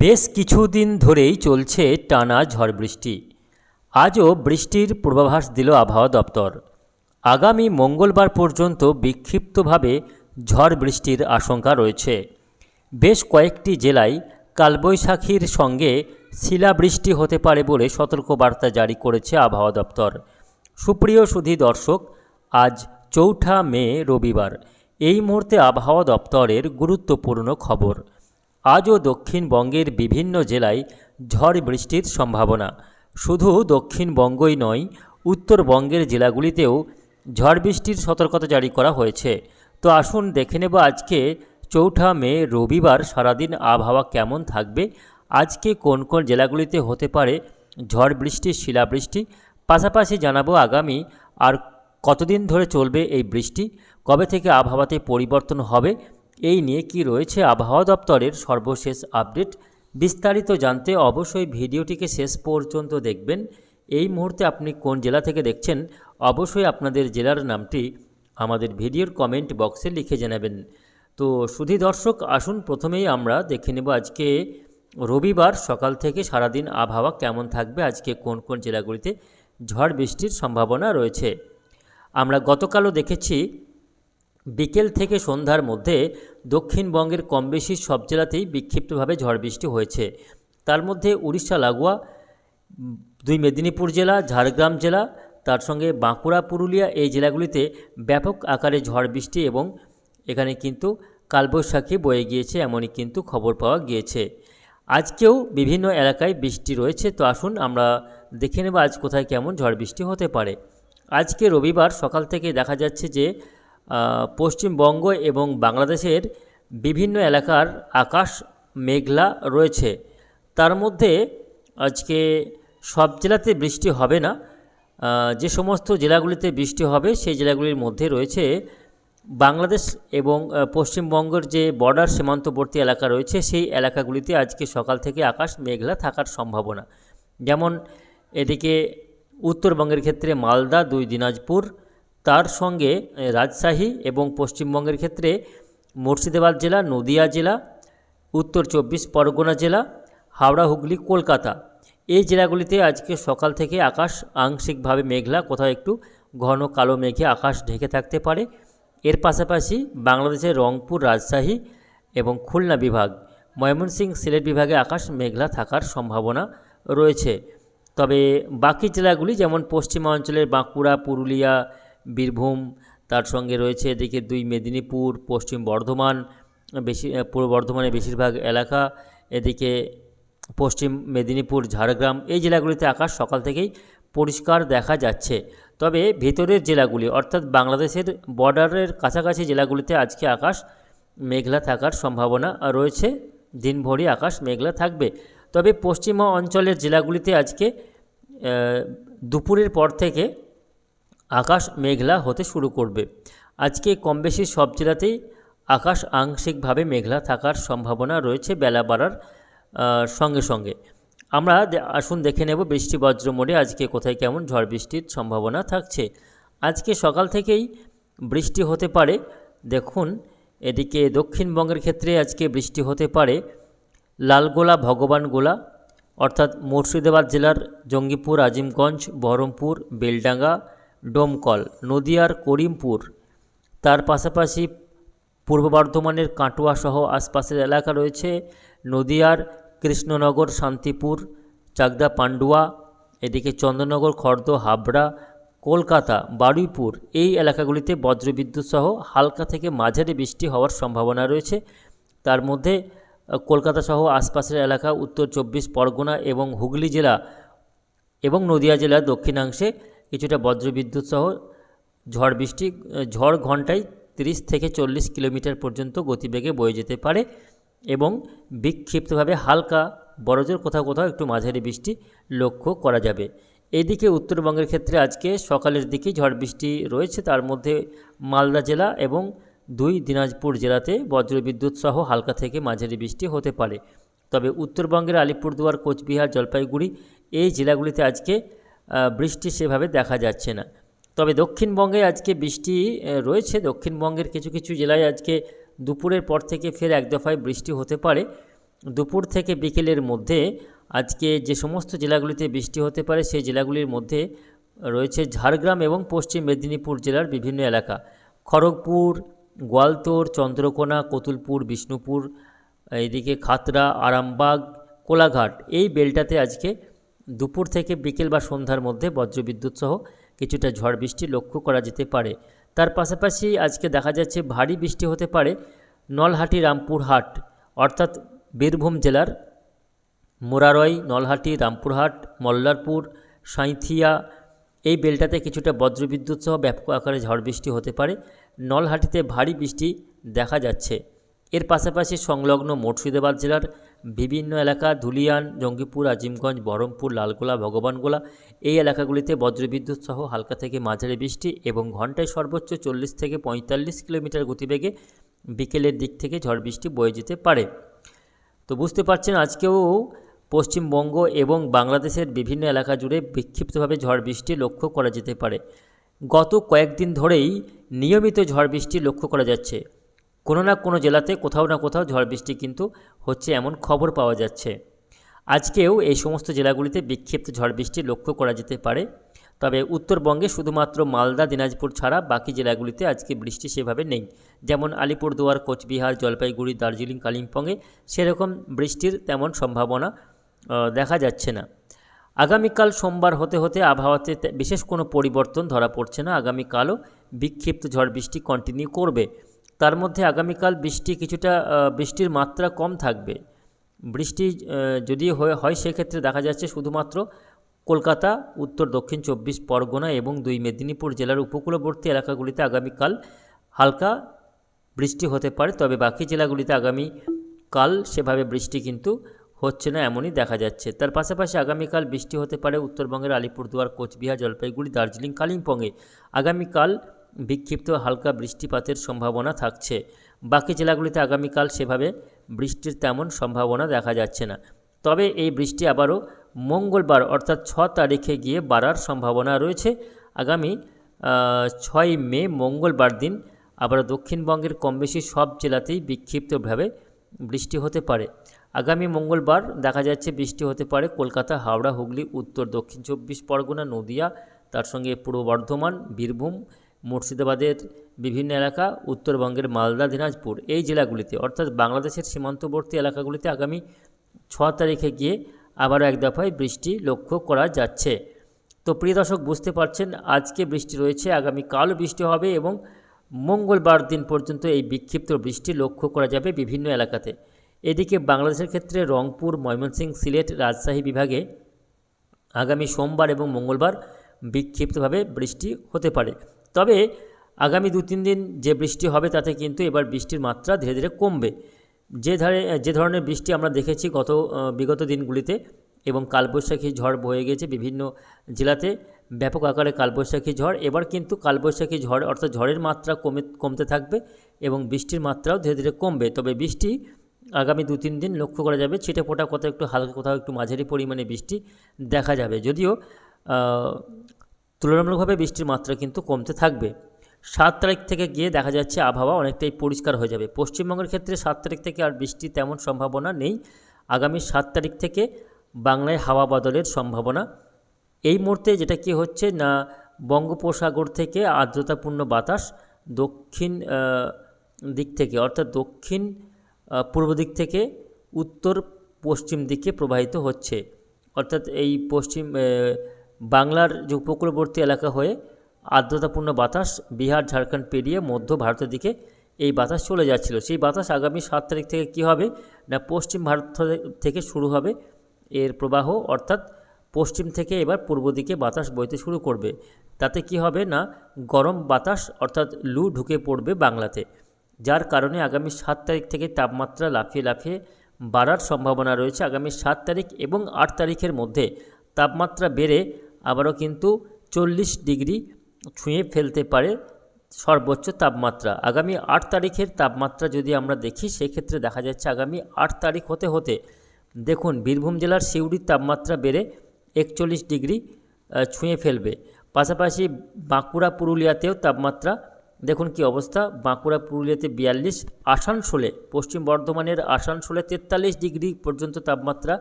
বেশ কিছুদিন ধরেই চলছে টানা ঝড় বৃষ্টি। আজও বৃষ্টির পূর্বাভাস দিল আবহাওয়া দপ্তর। আগামী মঙ্গলবার পর্যন্ত বিক্ষিপ্তভাবে ঝড় বৃষ্টির আশঙ্কা রয়েছে। বেশ কয়েকটি জেলায় কালবৈশাখীর সঙ্গে শিলাবৃষ্টি হতে পারে বলে সতর্কবার্তা জারি করেছে আবহাওয়া দপ্তর। সুপ্রিয় সুধী দর্শক, আজ চৌঠা মে রবিবার। এই মুহূর্তে আবহাওয়া দপ্তরের গুরুত্বপূর্ণ খবর। আজও দক্ষিণবঙ্গের বিভিন্ন জেলায় ঝড় বৃষ্টির সম্ভাবনা। শুধু দক্ষিণবঙ্গই নয়, উত্তরবঙ্গের জেলাগুলিতেও ঝড় বৃষ্টির সতর্কতা জারি করা হয়েছে। তো আসুন দেখে নেব আজকে চৌঠা মে রবিবার সারাদিন আবহাওয়া কেমন থাকবে, আজকে কোন কোন জেলাগুলিতে হতে পারে ঝড় বৃষ্টি, শিলাবৃষ্টি। পাশাপাশি জানাব আগামী আর কতদিন ধরে চলবে এই বৃষ্টি, কবে থেকে আবহাওয়াতে পরিবর্তন হবে এই নিয়ে কি রয়েছে আবহাওয়া দপ্তরের সর্বশেষ আপডেট বিস্তারিত জানতে অবশ্যই ভিডিওটিকে শেষ পর্যন্ত দেখবেন। এই মুহূর্তে আপনি কোন জেলা থেকে দেখছেন, অবশ্যই আপনাদের জেলার নামটি আমাদের ভিডিওর কমেন্ট বক্সে লিখে জানাবেন। তো সুধী দর্শক, আসুন প্রথমেই আমরা দেখে নেব আজকে রবিবার সকাল থেকে সারাদিন আবহাওয়া কেমন থাকবে, আজকে কোন কোন জেলাগুলিতে ঝড় বৃষ্টির সম্ভাবনা রয়েছে। আমরা গতকালও দেখেছি বিকেল থেকে সন্ধ্যার মধ্যে দক্ষিণবঙ্গের কম বেশি সব জেলাতেই বিক্ষিপ্তভাবে ঝড় বৃষ্টি হয়েছে। তার মধ্যে উড়িষ্যা, লাগোয়া, দুই মেদিনীপুর জেলা, ঝাড়গ্রাম জেলা, তার সঙ্গে বাঁকুড়া, পুরুলিয়া এই জেলাগুলিতে ব্যাপক আকারে ঝড় বৃষ্টি এবং এখানে কিন্তু কালবৈশাখী বয়ে গিয়েছে এমনই কিন্তু খবর পাওয়া গিয়েছে। আজকেও বিভিন্ন এলাকায় বৃষ্টি রয়েছে, তো আসুন আমরা দেখে নেব আজ কোথায় কেমন ঝড় বৃষ্টি হতে পারে। আজকে রবিবার সকাল থেকে দেখা যাচ্ছে যে পশ্চিমবঙ্গ এবং বাংলাদেশের বিভিন্ন এলাকার আকাশ মেঘলা রয়েছে। তার মধ্যে আজকে সব জেলাতে বৃষ্টি হবে না। যে সমস্ত জেলাগুলিতে বৃষ্টি হবে, সেই জেলাগুলির মধ্যে রয়েছে বাংলাদেশ এবং পশ্চিমবঙ্গের যে বর্ডার সীমান্তবর্তী এলাকা রয়েছে, সেই এলাকাগুলিতে আজকে সকাল থেকে আকাশ মেঘলা থাকার সম্ভাবনা। যেমন এদিকে উত্তরবঙ্গের ক্ষেত্রে মালদা, দুই দিনাজপুর তার সঙ্গে রাজশাহী এবং পশ্চিমবঙ্গের ক্ষেত্রে মুর্শিদাবাদ জেলা, নদিয়া জেলা, উত্তর চব্বিশ পরগনা জেলা, হাওড়া, হুগলি, কলকাতা। এই জেলাগুলিতে আজকে সকাল থেকে আকাশ আংশিকভাবে মেঘলা, কোথাও একটু ঘন কালো মেঘে আকাশ ঢেকে থাকতে পারে। এর পাশাপাশি বাংলাদেশের রংপুর, রাজশাহী এবং খুলনা বিভাগ, ময়মনসিংহ সিলেট বিভাগে আকাশ মেঘলা থাকার সম্ভাবনা রয়েছে। তবে বাকি জেলাগুলি যেমন পশ্চিমাঞ্চলের বাঁকুড়া, পুরুলিয়া বীরভূম, তার সঙ্গে রয়েছে এদিকে দুই মেদিনীপুর, পশ্চিম বর্ধমান, বেশি পূর্ব বর্ধমানের বেশিরভাগ এলাকা, এদিকে পশ্চিম মেদিনীপুর, ঝাড়গ্রাম, এই জেলাগুলিতে আকাশ সকাল থেকেই পরিষ্কার দেখা যাচ্ছে। তবে ভেতরের জেলাগুলি, অর্থাৎ বাংলাদেশের বর্ডারের কাছাকাছি জেলাগুলিতে আজকে আকাশ মেঘলা থাকার সম্ভাবনা রয়েছে। দিনভরই আকাশ মেঘলা থাকবে। তবে পশ্চিমা অঞ্চলের জেলাগুলিতে আজকে দুপুরের পর থেকে আকাশ মেঘলা হতে শুরু করবে। আজকে কম বেশি সব জেলাতেই আকাশ আংশিকভাবে মেঘলা থাকার সম্ভাবনা রয়েছে বেলা বাড়ার সঙ্গে সঙ্গে। আমরা আসুন দেখে নেব বৃষ্টি বজ্র মোড়ে আজকে কোথায় কেমন ঝড় বৃষ্টির সম্ভাবনা থাকছে। আজকে সকাল থেকেই বৃষ্টি হতে পারে। দেখুন, এদিকে দক্ষিণবঙ্গের ক্ষেত্রে আজকে বৃষ্টি হতে পারে। লালগোলা, ভগবানগোলা, অর্থাৎ মুর্শিদাবাদ জেলার জঙ্গিপুর, আজিমগঞ্জ, বহরমপুর, বেলডাঙ্গা ডোমকল, নদিয়ার করিমপুর। তার পাশাপাশি পূর্ব বর্ধমানের কাটোয়া সহ আশপাশের এলাকা রয়েছে নদিয়ার কৃষ্ণনগর, শান্তিপুর চাকদা পান্ডুয়া এদিকে চন্দননগর খর্দ, হাবড়া, কলকাতা, বারুইপুর। এই এলাকাগুলিতে বজ্রবিদ্যুৎ সহ হালকা থেকে মাঝারি বৃষ্টি হওয়ার সম্ভাবনা রয়েছে। তার মধ্যে কলকাতা সহ আশপাশের এলাকা উত্তর চব্বিশ পরগনা এবং হুগলি জেলা এবং নদিয়া জেলার দক্ষিণাংশে কিছুটা বজ্রবিদ্যুৎ সহ ঝড় বৃষ্টি, ঝড় ঘন্টায় তিরিশ থেকে চল্লিশ কিলোমিটার পর্যন্ত গতিবেগে বয়ে যেতে পারে এবং বিক্ষিপ্তভাবে হালকা বড়জোর কোথাও কোথাও একটু মাঝারি বৃষ্টি লক্ষ্য করা যাবে। এদিকে উত্তরবঙ্গের ক্ষেত্রে আজকে সকালের দিকেই ঝড় বৃষ্টি রয়েছে। তার মধ্যে মালদা জেলা এবং দুই দিনাজপুর জেলাতে বজ্রবিদ্যুৎ সহ হালকা থেকে মাঝারি বৃষ্টি হতে পারে। তবে উত্তরবঙ্গের আলিপুরদুয়ার, কোচবিহার, জলপাইগুড়ি এই জেলাগুলিতে আজকে বৃষ্টি সেভাবে দেখা যাচ্ছে না। তবে দক্ষিণবঙ্গে আজকে বৃষ্টি রয়েছে। দক্ষিণবঙ্গের কিছু কিছু জেলায় আজকে দুপুরের পর থেকে ফের এক দফায় বৃষ্টি হতে পারে। দুপুর থেকে বিকেলের মধ্যে আজকে যে সমস্ত জেলাগুলিতে বৃষ্টি হতে পারে, সেই জেলাগুলির মধ্যে রয়েছে ঝাড়গ্রাম এবং পশ্চিম মেদিনীপুর জেলার বিভিন্ন এলাকা। খড়গপুর গোয়ালতোড় চন্দ্রকোনা, কতুলপুর, বিষ্ণুপুর, এইদিকে খাতরা আরামবাগ, কোলাঘাট, এই বেলটাতে আজকে দুপুর থেকে বিকেল বা সন্ধ্যার মধ্যে বজ্রবিদ্যুৎ সহ কিছুটা ঝড় বৃষ্টি লক্ষ্য করা যেতে পারে। তার পাশাপাশি আজকে দেখা যাচ্ছে ভারী বৃষ্টি হতে পারে নলহাটি রামপুরহাট অর্থাৎ বীরভূম জেলার মোরারয় নলহাটি রামপুরহাট মল্লারপুর, সাঁইথিয়া, এই বেলটাতে কিছুটা বজ্রবিদ্যুৎ সহ ব্যাপক আকারে ঝড় বৃষ্টি হতে পারে। নলহাটিতে ভারী বৃষ্টি দেখা যাচ্ছে। এর পাশাপাশি সংলগ্ন মুর্শিদাবাদ জেলার বিভিন্ন এলাকা, ধুলিয়ান, জঙ্গিপুর, আজিমগঞ্জ, বহরমপুর, লালগোলা, ভগবানগোলা, এই এলাকাগুলিতে বজ্রবিদ্যুৎ সহ হালকা থেকে মাঝারি বৃষ্টি এবং ঘন্টায় সর্বোচ্চ চল্লিশ থেকে পঁয়তাল্লিশ কিলোমিটার গতিবেগে বিকেলের দিক থেকে ঝড় বৃষ্টি বয়ে যেতে পারে। তো বুঝতে পারছেন, আজকেও পশ্চিমবঙ্গ এবং বাংলাদেশের বিভিন্ন এলাকা জুড়ে বিক্ষিপ্তভাবে ঝড় বৃষ্টি লক্ষ্য করা যেতে পারে। গত কয়েকদিন ধরেই নিয়মিত ঝড় বৃষ্টি লক্ষ্য করা যাচ্ছে। কোনো না কোনো জেলাতে কোথাও না কোথাও ঝড় বৃষ্টি কিন্তু হচ্ছে এমন খবর পাওয়া যাচ্ছে। আজকেও এই সমস্ত জেলাগুলিতে বিক্ষিপ্ত ঝড় বৃষ্টি লক্ষ্য করা যেতে পারে। তবে উত্তরবঙ্গে শুধুমাত্র মালদা, দিনাজপুর ছাড়া বাকি জেলাগুলিতে আজকে বৃষ্টি সেভাবে নেই। যেমন আলিপুরদুয়ার, কোচবিহার, জলপাইগুড়ি, দার্জিলিং, কালিম্পংয়ে সেরকম বৃষ্টির তেমন সম্ভাবনা দেখা যাচ্ছে না। আগামীকাল সোমবার হতে হতে আবহাওয়াতে বিশেষ কোনো পরিবর্তন ধরা পড়ছে না। আগামীকালও বিক্ষিপ্ত ঝড় বৃষ্টি কন্টিনিউ করবে। তার মধ্যে আগামীকাল বৃষ্টি কিছুটা বৃষ্টির মাত্রা কম থাকবে। বৃষ্টি যদি হয়ে সেক্ষেত্রে দেখা যাচ্ছে শুধুমাত্র কলকাতা, উত্তর, দক্ষিণ চব্বিশ পরগনা এবং দুই মেদিনীপুর জেলার উপকূলবর্তী এলাকাগুলিতে আগামীকাল হালকা বৃষ্টি হতে পারে, তবে বাকি জেলাগুলিতে আগামী কাল সেভাবে বৃষ্টি কিন্তু হচ্ছে না এমনই দেখা যাচ্ছে। তার পাশাপাশি আগামীকাল বৃষ্টি হতে পারে উত্তরবঙ্গের আলিপুরদুয়ার, কোচবিহার, জলপাইগুড়ি, দার্জিলিং, কালিম্পংয়ে। আগামীকাল বিক্ষিপ্ত হালকা বৃষ্টিপাতের সম্ভাবনা থাকছে। বাকি জেলাগুলিতে আগামীকাল সেভাবে বৃষ্টির তেমন সম্ভাবনা দেখা যাচ্ছে না। তবে এই বৃষ্টি আবারও মঙ্গলবার অর্থাৎ ছ তারিখে গিয়ে বাড়ার সম্ভাবনা রয়েছে। আগামী ছয় মে মঙ্গলবার দিন আবার দক্ষিণবঙ্গের কম বেশি সব জেলাতেই বিক্ষিপ্তভাবে বৃষ্টি হতে পারে। আগামী মঙ্গলবার দেখা যাচ্ছে বৃষ্টি হতে পারে কলকাতা, হাওড়া, হুগলি, উত্তর, দক্ষিণ চব্বিশ পরগনা, নদিয়া, তার সঙ্গে পূর্ব বর্ধমান, বীরভূম মুর্শিদাবাদের বিভিন্ন এলাকা, উত্তরবঙ্গের মালদা, দিনাজপুর এই জেলাগুলিতে, অর্থাৎ বাংলাদেশের সীমান্তবর্তী এলাকাগুলিতে আগামী ছ তারিখে গিয়ে আবারও এক দফায় বৃষ্টি লক্ষ্য করা যাচ্ছে। তো প্রিয় দর্শক, বুঝতে পারছেন, আজকে বৃষ্টি রয়েছে আগামীকালও বৃষ্টি হবে এবং মঙ্গলবার দিন পর্যন্ত এই বিক্ষিপ্ত বৃষ্টি লক্ষ্য করা যাবে বিভিন্ন এলাকাতে। এদিকে বাংলাদেশের ক্ষেত্রে রংপুর, ময়মনসিংহ, সিলেট, রাজশাহী বিভাগে আগামী সোমবার এবং মঙ্গলবার বিক্ষিপ্তভাবে বৃষ্টি হতে পারে। তবে আগামী দু তিন দিন যে বৃষ্টি হবে তাতে কিন্তু এবার বৃষ্টির মাত্রা ধীরে ধীরে কমবে। যে ধারে, যে ধরনের বৃষ্টি আমরা দেখেছি গত বিগত দিনগুলিতে এবং কালবৈশাখী ঝড় বয়ে গেছে বিভিন্ন জেলাতে, ব্যাপক আকারে কালবৈশাখী ঝড়। এবার কিন্তু কালবৈশাখী ঝড় অর্থাৎ ঝড়ের মাত্রা কমে, কমতে থাকবে এবং বৃষ্টির মাত্রাও ধীরে ধীরে কমবে। তবে বৃষ্টি আগামী দু তিন দিন লক্ষ্য করা যাবে, ছিটে ফোটা কোথাও একটু হালকা, কোথাও একটু মাঝারি পরিমাণে বৃষ্টি দেখা যাবে। যদিও তুলনামূলকভাবে বৃষ্টির মাত্রা কিন্তু কমতে থাকবে। সাত তারিখ থেকে গিয়ে দেখা যাচ্ছে আবহাওয়া অনেকটাই পরিষ্কার হয়ে যাবে। পশ্চিমবঙ্গের ক্ষেত্রে সাত তারিখ থেকে আর বৃষ্টি তেমন সম্ভাবনা নেই। আগামী সাত তারিখ থেকে বাংলায় হাওয়া বদলের সম্ভাবনা। এই মুহূর্তে যেটা কি হচ্ছে না, বঙ্গোপসাগর থেকে আর্দ্রতাপূর্ণ বাতাস দক্ষিণ দিক থেকে, অর্থাৎ দক্ষিণ পূর্ব দিক থেকে উত্তর পশ্চিম দিকে প্রবাহিত হচ্ছে। অর্থাৎ এই পশ্চিম বাংলার যে উপকূলবর্তী এলাকা হয়ে আর্দ্রতাপূর্ণ বাতাস বিহার, ঝাড়খণ্ড পেরিয়ে মধ্য ভারতের দিকে এই বাতাস চলে যাচ্ছিল। সেই বাতাস আগামী সাত তারিখ থেকে কী হবে না পশ্চিম ভারত থেকে শুরু হবে এর প্রবাহ, অর্থাৎ পশ্চিম থেকে এবার পূর্ব দিকে বাতাস বইতে শুরু করবে। তাতে কি হবে না গরম বাতাস, অর্থাৎ লু ঢুকে পড়বে বাংলাতে, যার কারণে আগামী সাত তারিখ থেকে তাপমাত্রা লাফিয়ে লাফিয়ে বাড়ার সম্ভাবনা রয়েছে। আগামী সাত তারিখ এবং আট তারিখের মধ্যে তাপমাত্রা বেড়ে আবারও কিন্তু চল্লিশ ডিগ্রি ছুঁয়ে ফেলতে পারে সর্বোচ্চ তাপমাত্রা। আগামী আট তারিখের তাপমাত্রা যদি আমরা দেখি, সেক্ষেত্রে দেখা যাচ্ছে আগামী আট তারিখ হতে হতে দেখুন, বীরভূম জেলার সিউড়ির তাপমাত্রা বেড়ে একচল্লিশ ডিগ্রি ছুঁয়ে ফেলবে। পাশাপাশি বাঁকুড়া, পুরুলিয়াতেও তাপমাত্রা, দেখুন কি অবস্থা, বাঁকুড়া, পুরুলিয়াতে বিয়াল্লিশ, আসানসোলে, পশ্চিম বর্ধমানের আসানসোলে তেতাল্লিশ ডিগ্রি পর্যন্ত তাপমাত্রা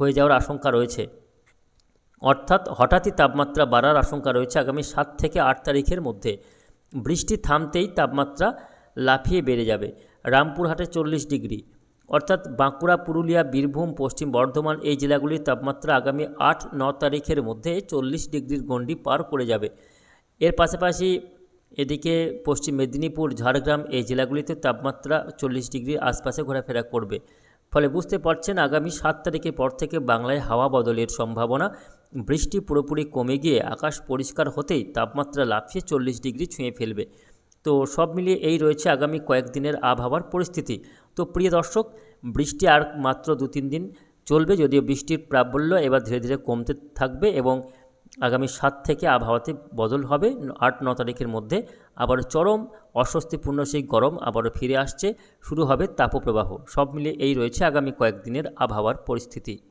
হয়ে যাওয়ার আশঙ্কা রয়েছে। অর্থাৎ হঠাৎই তাপমাত্রা বাড়ার আশঙ্কা রয়েছে আগামী সাত থেকে আট তারিখের মধ্যে। বৃষ্টি থামতেই তাপমাত্রা লাফিয়ে বেড়ে যাবে। রামপুরহাটে চল্লিশ ডিগ্রি। অর্থাৎ বাঁকুড়া, পুরুলিয়া, বীরভূম, পশ্চিম বর্ধমান এই জেলাগুলির তাপমাত্রা আগামী আট, ন তারিখের মধ্যে চল্লিশ ডিগ্রির গণ্ডি পার করে যাবে। এর পাশাপাশি এদিকে পশ্চিম মেদিনীপুর, ঝাড়গ্রাম এই জেলাগুলিতে তাপমাত্রা চল্লিশ ডিগ্রির আশপাশে ঘোরাফেরা করবে। ফলে বুঝতে পারছেন আগামী সাত তারিখের পর থেকে বাংলায় হাওয়া বদলের সম্ভাবনা। বৃষ্টি পুরোপুরি কমে গিয়ে আকাশ পরিষ্কার হতেই তাপমাত্রা লাফিয়ে চল্লিশ ডিগ্রি ছুঁয়ে ফেলবে। তো সব মিলিয়ে এই রয়েছে আগামী কয়েকদিনের আবহাওয়ার পরিস্থিতি। তো প্রিয় দর্শক, বৃষ্টি আর মাত্র দু তিন দিন চলবে যদিও বৃষ্টির প্রাবল্য এবার ধীরে ধীরে কমতে থাকবে এবং আগামী সাত থেকে আবহাওয়াতে বদল হবে। আট, ন তারিখের মধ্যে আবার চরম অস্বস্তিপূর্ণ সেই গরম আবারও ফিরে আসছে। শুরু হবে তাপপ্রবাহ। সব মিলিয়ে এই রয়েছে আগামী কয়েকদিনের আবহাওয়ার পরিস্থিতি।